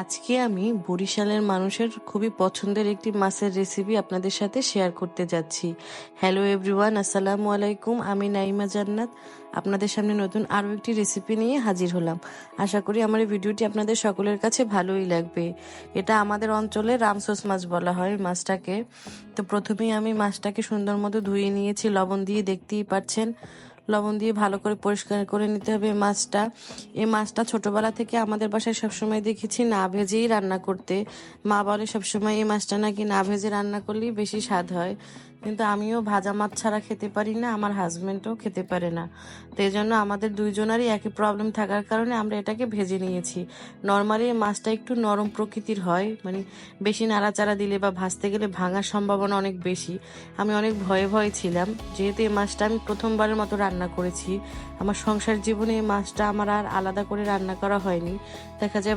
আজকে আমি বরিশালের মানুষের খুবই পছন্দের একটি মাছের রেসিপি আপনাদের সাথে শেয়ার করতে যাচ্ছি। হ্যালো এভরিওয়ান আসসালামু আলাইকুম, আমি নাইমা জান্নাত। আপনাদের সামনে নতুন আরও একটি রেসিপি নিয়ে হাজির হলাম। আশা করি আমার এই ভিডিওটি আপনাদের সকলের কাছে ভালোই লাগবে। এটা আমাদের অঞ্চলে রামসোস মাছ বলা হয় মাছটাকে। তো প্রথমেই আমি মাছটাকে সুন্দর মতো ধুয়ে নিয়েছি, লবণ দিয়ে দেখতেই পাচ্ছেন। লবণ দিয়ে ভালো করে পরিষ্কার করে নিতে হবে মাছটা। এই মাছটা ছোটবেলা থেকে আমাদের বাসায় সবসময় দেখেছি না ভেজেই রান্না করতে। মা বলে সবসময় এই মাছটা নাকি না ভেজে রান্না করলেই বেশি স্বাদ হয়। কিন্তু আমিও ভাজা মাছ ছাড়া খেতে পারি না, আমার হাজব্যান্ডও খেতে পারে না। তো এই জন্য আমাদের দুইজনারই একই প্রবলেম থাকার কারণে আমরা এটাকে ভেজে নিয়েছি। নর্মালি মাছটা একটু নরম প্রকৃতির হয় মানে বেশি নাড়াচাড়া দিলে বা ভাজতে গেলে ভাঙার সম্ভাবনা অনেক বেশি। আমি অনেক ভয়ে ভয়ে ছিলাম, যেহেতু এই মাছটা আমি প্রথমবারের মতো রান্না করেছি। আমার সংসার জীবনে এই মাছটা আমার আর আলাদা করে রান্না করা হয়নি। দেখা যায়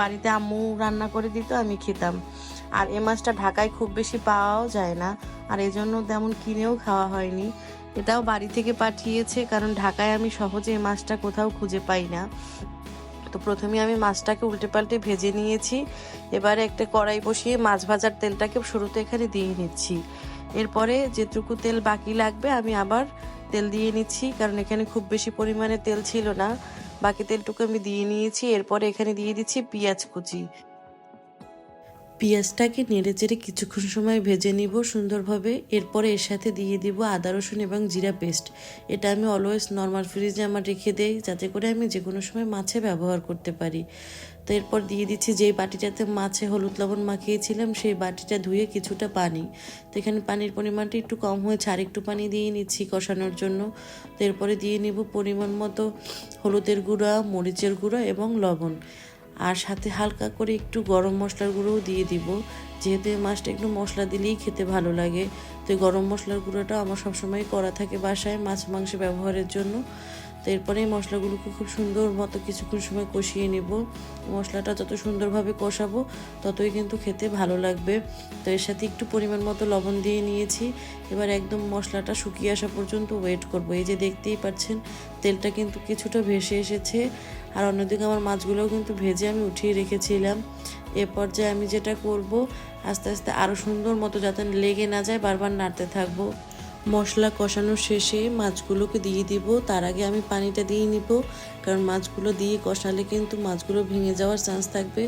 বাড়িতে আম্মু রান্না করে দিত, আমি খেতাম। আর এই মাছটা ঢাকায় খুব বেশি পাওয়াও যায় না। আর এই জন্য তেমন কিনেও খাওয়া হয়নি। এটাও বাড়ি থেকে পাঠিয়েছে, কারণ ঢাকায় আমি সহজে এই মাছটা কোথাও খুঁজে পাই না। তো প্রথমে আমি মাছটাকে উল্টে পাল্টে ভেজে নিয়েছি। এবারে একটা কড়াই বসিয়ে মাছ ভাজার তেলটাকে শুরুতে এখানে দিয়ে নিচ্ছি। এরপরে যেটুকু তেল বাকি লাগবে, আমি আবার তেল দিয়ে নিচ্ছি, কারণ এখানে খুব বেশি পরিমাণে তেল ছিল না। বাকি তেলটুকু আমি দিয়ে নিয়েছি, এরপরে এখানে দিয়ে দিচ্ছি পেঁয়াজ কুচি। পেঁয়াজটাকে নেড়ে চেড়ে কিছুক্ষণ সময় ভেজে নিব সুন্দরভাবে। এরপরে এর সাথে দিয়ে দিব আদা, রসুন এবং জিরা পেস্ট। এটা আমি অলওয়েজ নর্মাল ফ্রিজে আমার রেখে দেই, যাতে করে আমি যে কোনো সময় মাছে ব্যবহার করতে পারি। তো এরপর দিয়ে দিচ্ছি যেই বাটিটাতে মাছে হলুদ লবণ মাখিয়েছিলাম, সেই বাটিটা ধুয়ে কিছুটা পানি। তো এখানে পানির পরিমাণটা একটু কম হয়েছে, আর একটু পানি দিয়ে নিচ্ছি কষানোর জন্য। তো এরপরে দিয়ে নিব পরিমাণ মতো হলুদের গুঁড়া, মরিচের গুঁড়া এবং লবণ। আর সাথে হালকা করে একটু গরম মশলার গুঁড়োও দিয়ে দিব। যেহেতু এই মাছটা একটু মশলা দিলেই খেতে ভালো লাগে। তো গরম মশলার গুঁড়োটা আমার সবসময় করা থাকে বাসায় মাছ মাংস ব্যবহারের জন্য। তো এরপরে এই মশলাগুলোকে খুব সুন্দর মতো কিছুক্ষণ সময় কষিয়ে নেব। মশলাটা যত সুন্দরভাবে কষাবো, ততই কিন্তু খেতে ভালো লাগবে। তো এর সাথে একটু পরিমাণ মতো লবণ দিয়ে নিয়েছি। এবার একদম মশলাটা শুকিয়ে আসা পর্যন্ত ওয়েট করব। এই যে দেখতেই পাচ্ছেন, তেলটা কিন্তু কিছুটা ভেসে এসেছে। আর অন্যদিকে আমার মাছগুলোও কিন্তু ভেজে আমি উঠিয়ে রেখেছিলাম। এ পর্যায়ে আমি যেটা করব, আস্তে আস্তে আরও সুন্দর মতো যাতে লেগে না যায়, বারবার নাড়তে থাকব। মশলা কষানো শেষে মাছগুলোকে দিয়ে দিব। তার আগে আমি পানিটা দিয়ে নিব, কারণ মাছগুলো দিয়ে কষালে কিন্তু মাছগুলো ভেঙে যাওয়ার চান্স থাকবে।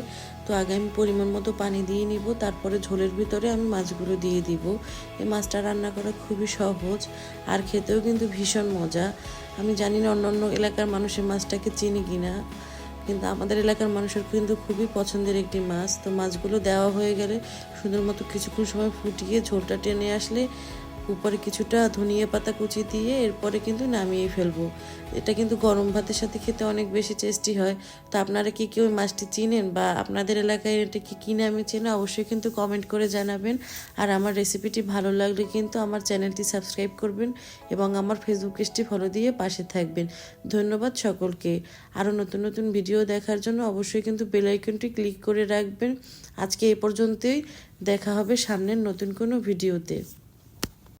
তো আগে আমি পরিমাণ মতো পানি দিয়ে নিব, তারপরে ঝোলের ভিতরে আমি মাছগুলো দিয়ে দিব। এই মাছটা রান্না করা খুবই সহজ আর খেতেও কিন্তু ভীষণ মজা। আমি জানি না অন্য অন্য এলাকার মানুষের মাছটাকে চিনি কিনা, কিন্তু আমাদের এলাকার মানুষের কিন্তু খুবই পছন্দের একটি মাছ। তো মাছগুলো দেওয়া হয়ে গেলে সুন্দর মতো কিছুক্ষণ সময় ফুটিয়ে ঝোলটা টেনে আসলে উপরে কিছুটা ধনিয়া পাতা কুচি দিয়ে এরপরে কিন্তু নামিয়ে ফেলব। এটা কিন্তু গরম ভাতের সাথে খেতে অনেক বেশি টেস্টি হয়। তো আপনারা কি কেউ মাছটি চিনেন বা আপনাদের এলাকায় এটা কি কী নামে চেনে, অবশ্যই কিন্তু কমেন্ট করে জানাবেন। আর আমার রেসিপিটি ভালো লাগলে কিন্তু আমার চ্যানেলটি সাবস্ক্রাইব করবেন এবং আমার ফেসবুক পেজটি ফলো দিয়ে পাশে থাকবেন। ধন্যবাদ সকলকে। আরও নতুন নতুন ভিডিও দেখার জন্য অবশ্যই কিন্তু বেল আইকনটি ক্লিক করে রাখবেন। আজকে এ পর্যন্তই। দেখা হবে সামনের নতুন কোনো ভিডিওতে